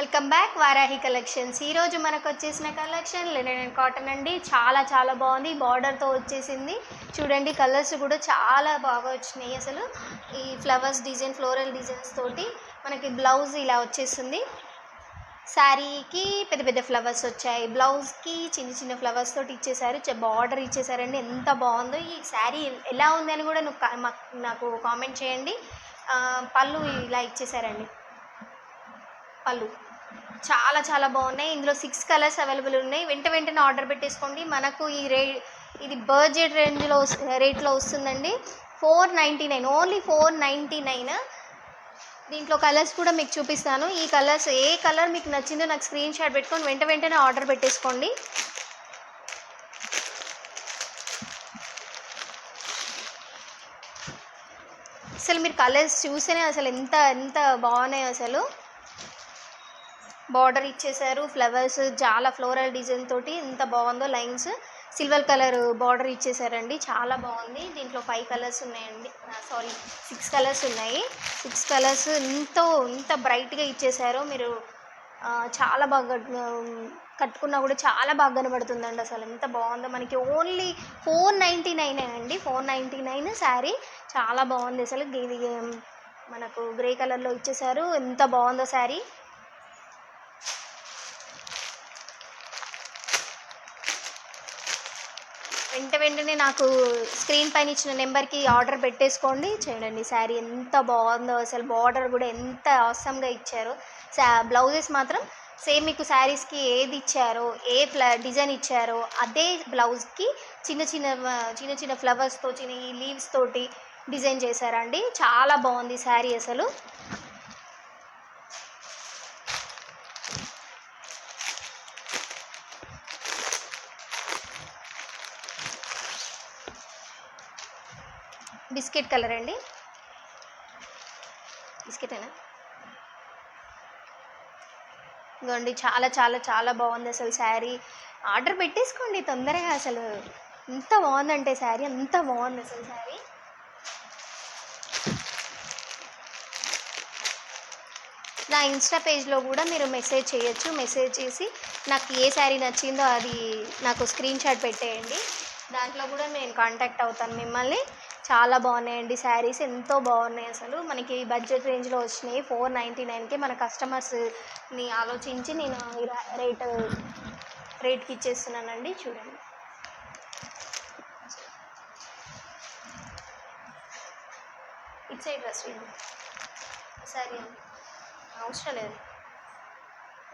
Welcome back Varahi collections. ఈరోజు మనకు వచ్చేసిన కలెక్షన్ లినెన్ అండ్ కాటన్ అండి. చాలా చాలా బాగుంది. బార్డర్తో వచ్చేసింది. చూడండి కలర్స్ కూడా చాలా బాగా వచ్చినాయి అసలు. ఈ ఫ్లవర్స్ డిజైన్ ఫ్లోరల్ డిజైన్స్ తోటి మనకి బ్లౌజ్ ఇలా వచ్చేస్తుంది శారీకి పెద్ద పెద్ద ఫ్లవర్స్ వచ్చాయి. బ్లౌజ్కి చిన్న చిన్న ఫ్లవర్స్ తోటి ఇచ్చేసారు బార్డర్ ఇచ్చేసారండి ఎంత బాగుందో. ఈ శారీ ఎలా ఉంది అని కూడా నువ్వు మాకు- నాకు కామెంట్ చేయండి. పళ్ళు ఇలా ఇచ్చేసారండి పళ్ళు. చాలా చాలా బాగున్నాయి. ఇందులో సిక్స్ కలర్స్ అవైలబుల్ ఉన్నాయి. వెంట వెంటనే ఆర్డర్ పెట్టేసుకోండి. మనకు ఈ రే ఇది బడ్జెట్ రేంజ్లో రేట్లో వస్తుందండి. Four ninety nine only four ninety nine దీంట్లో కలర్స్ కూడా మీకు చూపిస్తాను. ఈ కలర్స్ ఏ కలర్ మీకు నచ్చిందో నాకు స్క్రీన్ షాట్ పెట్టుకొని వెంట వెంటనే ఆర్డర్ పెట్టేసుకోండి. అసలు మీరు కలర్స్ చూస్తేనే అసలు ఎంత ఎంత బాగున్నాయి అసలు. బార్డర్ ఇచ్చేసారు. ఫ్లవర్స్ చాలా ఫ్లోరల్ డిజైన్ తోటి ఎంత బాగుందో లైన్స్. సిల్వర్ కలర్ బార్డర్ ఇచ్చేసారండి. చాలా బాగుంది. దీంట్లో ఫైవ్ కలర్స్ ఉన్నాయండి. సారీ సిక్స్ కలర్స్ ఉన్నాయి. సిక్స్ కలర్స్ ఎంతో ఎంత బ్రైట్గా ఇచ్చేసారో. మీరు చాలా బాగా కట్టుకున్నా కూడా చాలా బాగా కనబడుతుందండి అసలు. ఎంత బాగుందో మనకి ఓన్లీ ఫోర్ నైంటీ నైన్ అండి. Four ninety nine sari. చాలా బాగుంది అసలు. ఇది మనకు గ్రే కలర్లో ఇచ్చేసారు. ఎంత బాగుందో శారీ. వెంట వెంటనే నాకు స్క్రీన్ పైన ఇచ్చిన నెంబర్కి ఆర్డర్ పెట్టేసుకోండి. చేయండి శారీ ఎంత బాగుందో అసలు బార్డర్ కూడా ఎంత అవసరంగా ఇచ్చారో. శా బ్లౌజెస్ మాత్రం సేమ్ మీకు శారీస్కి ఏది ఇచ్చారో ఏ ఫ్ల డిజైన్ ఇచ్చారో అదే బ్లౌజ్కి చిన్న చిన్న చిన్న చిన్న ఫ్లవర్స్తో చిన్న ఈ లీవ్స్ తోటి డిజైన్ చేశారండి. చాలా బాగుంది శారీ అసలు. బిస్కెట్ కలర్ అండి. బిస్కెటేనా? ఇదిగోండి చాలా చాలా చాలా బాగుంది అసలు శారీ. ఆర్డర్ పెట్టేసుకోండి తొందరగా అసలు. ఎంత బాగుందంటే శారీ అంత బాగుంది అసలు శారీ. నా ఇన్స్టా పేజ్లో కూడా మీరు మెసేజ్ చేయొచ్చు. మెసేజ్ చేసి నాకు ఏ శారీ నచ్చిందో అది నాకు స్క్రీన్ షాట్ పెట్టేయండి. దాంట్లో కూడా నేను కాంటాక్ట్ అవుతాను మిమ్మల్ని. చాలా బాగున్నాయండి శారీస్. ఎంతో బాగున్నాయి అసలు. మనకి బడ్జెట్ రేంజ్లో వచ్చినాయి. ఫోర్ నైంటీ నైన్కి మన కస్టమర్స్ని ఆలోచించి నేను రేట్ రేట్కి ఇచ్చేస్తున్నానండి. చూడండి. ఇట్ సైడ్ డ్రెస్ సరే అండి అవసరం లేదు.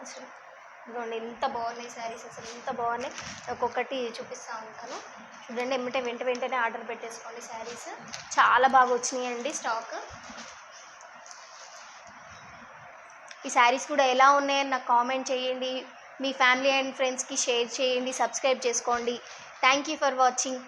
అసలు ఇదిగోండి ఎంత బాగున్నాయి శారీస్ అసలు ఎంత బాగున్నాయి. ఒక్కొక్కటి చూపిస్తూ ఉంటాను. చూడండి ఎమ్మటే వెంట వెంటనే ఆర్డర్ పెట్టేసుకోండి శారీస్ చాలా బాగా వచ్చినాయండి స్టాక్ ఈ శారీస్ కూడా ఎలా ఉన్నాయని నాకు కామెంట్ చేయండి. మీ ఫ్యామిలీ అండ్ ఫ్రెండ్స్కి షేర్ చేయండి సబ్స్క్రైబ్ చేసుకోండి. Thank you for watching